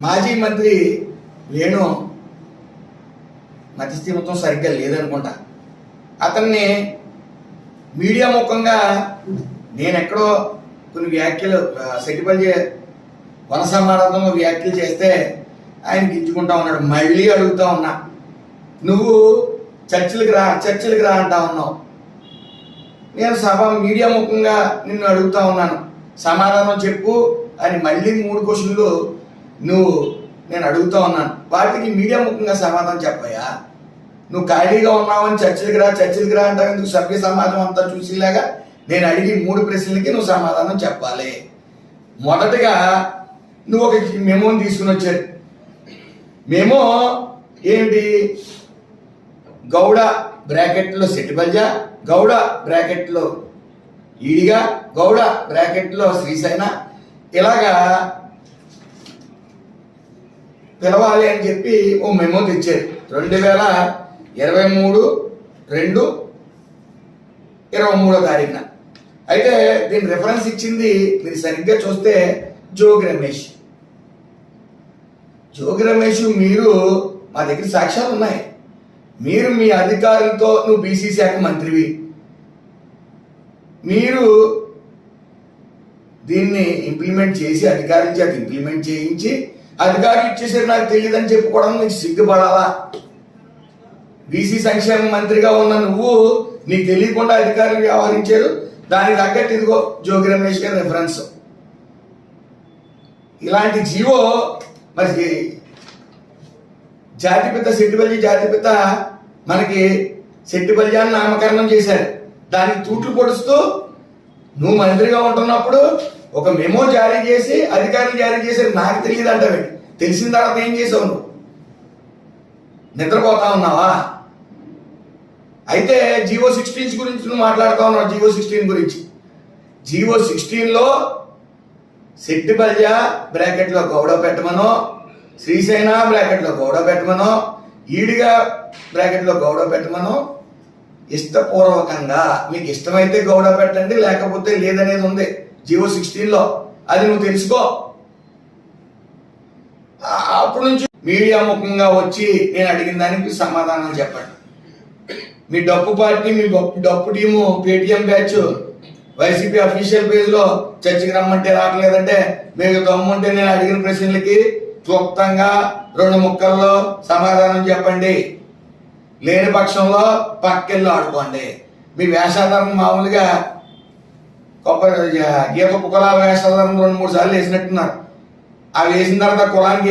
మాజీ మంత్రి వేణు మతిస్థిమత్వం సరిగ్గా లేదనుకుంటా. అతన్ని మీడియా ముఖంగా నేను ఎక్కడో కొన్ని వ్యాఖ్యలు ఆ, సెట్టిపల్లి వన వ్యాఖ్యలు చేస్తే ఆయన గిచ్చుకుంటా ఉన్నాడు. మళ్ళీ అడుగుతా ఉన్నా నువ్వు చర్చిలకు రా చర్చిలకు రా అంటా ఉన్నావు. నేను సభ మీడియా ముఖంగా నిన్ను అడుగుతా ఉన్నాను. సమాధానం చెప్పు అని మళ్ళీ మూడు క్వశ్చన్లు నువ్వు నేను అడుగుతా ఉన్నాను. వాటికి మీడియా ముఖంగా సమాధానం చెప్పయ్యా. నువ్వు ఖాళీగా ఉన్నావని చర్చలకు రా చర్చలకు రా అంటావు ఎందుకు? సభ్య సమాజం అంతా చూసేలాగా నేను అడిగి మూడు ప్రశ్నలకి నువ్వు సమాధానం చెప్పాలి. మొదటగా నువ్వు ఒక మెమోని తీసుకుని వచ్చారు. మేము ఏంటి? గౌడ బ్రాకెట్లో సెట్టిబల్జ గౌడ బ్రాకెట్లో ఈడిగా గౌడ బ్రాకెట్లో శ్రీశైన. ఇలాగా పిలవాలి అని చెప్పి ఓ మెమో తెచ్చారు. రెండు వేల ఇరవై మూడు రెండు ఇరవై మూడో తారీఖున. అయితే దీని రిఫరెన్స్ ఇచ్చింది మీరు సరిగ్గా చూస్తే జోగి రమేష్. జోగి రమేష్ మీరు మా దగ్గర సాక్ష్యాలు ఉన్నాయి. మీరు మీ అధికారులతో నువ్వు బీసీ శాఖ మంత్రివి. మీరు దీన్ని ఇంప్లిమెంట్ చేసి అధికారం చేత ఇంప్లిమెంట్ చేయించి అధికారులు ఇచ్చేసారు నాకు తెలియదని చెప్పుకోవడం నీకు సిగ్గుపడాలా? బీసీ సంక్షేమ మంత్రిగా ఉన్న నువ్వు నీకు తెలియకుండా అధికారులు వ్యవహరించారు. దానికి తగ్గట్టు ఇదిగో జోగి రమేష్ గారి రిఫరెన్స్ ఇలాంటి జీవో మరి జాతిపిత సెట్టిబల్లి జాతిపిత మనకి సెట్టిబల్లి అని నామకరణం చేశారు. దానికి తూట్లు పొడుస్తూ నువ్వు మంత్రిగా ఉంటున్నప్పుడు ఒక మెమో జారీ చేసి అధికారులు జారీ చేసేది నాకు తెలియదు అంటావు తెలిసిన తర్వాత ఏం చేసావు నువ్వు? నిద్రపోతా ఉన్నావా? అయితే జియో సిక్స్టీన్స్ గురించి నువ్వు మాట్లాడుతా ఉన్నావు జియో సిక్స్టీన్ గురించి. జియో సిక్స్టీన్లో సెట్టిబల్జ బ్రాకెట్లో గౌడ పెట్టమనో శ్రీశైన బ్రాకెట్లో గౌడ పెట్టమనో ఈడిగా బ్రాకెట్లో గౌడ పెట్టమనో ఇష్టపూర్వకంగా మీకు ఇష్టమైతే గౌడ పెట్టండి లేకపోతే లేదనేది ఉంది. జియో సిక్స్టీన్లో. అది నువ్వు తెలుసుకో. అప్పుడు నుంచి మీడియా ముఖంగా వచ్చి నేను అడిగిన దానికి సమాధానం చెప్పండి. మీ డప్పు పార్టీ మీ డప్పు- team Paytm batch YCP official పేజ్లో రమ్మంటే రావట్లేదంటే మీకు దమ్ముంటే నేను అడిగిన ప్రశ్నలకి క్లుప్తంగా రెండు ముక్కల్లో సమాధానం చెప్పండి. లేని పక్షంలో పక్కెళ్ళి ఆడుకోండి. మీ వేషాధారం మామూలుగా కొబ్బరి గీత కులాల వేషాధారం రెండు మూడు సార్లు వేసినట్టున్నారు. అవి వేసిన తర్వాత కులానికి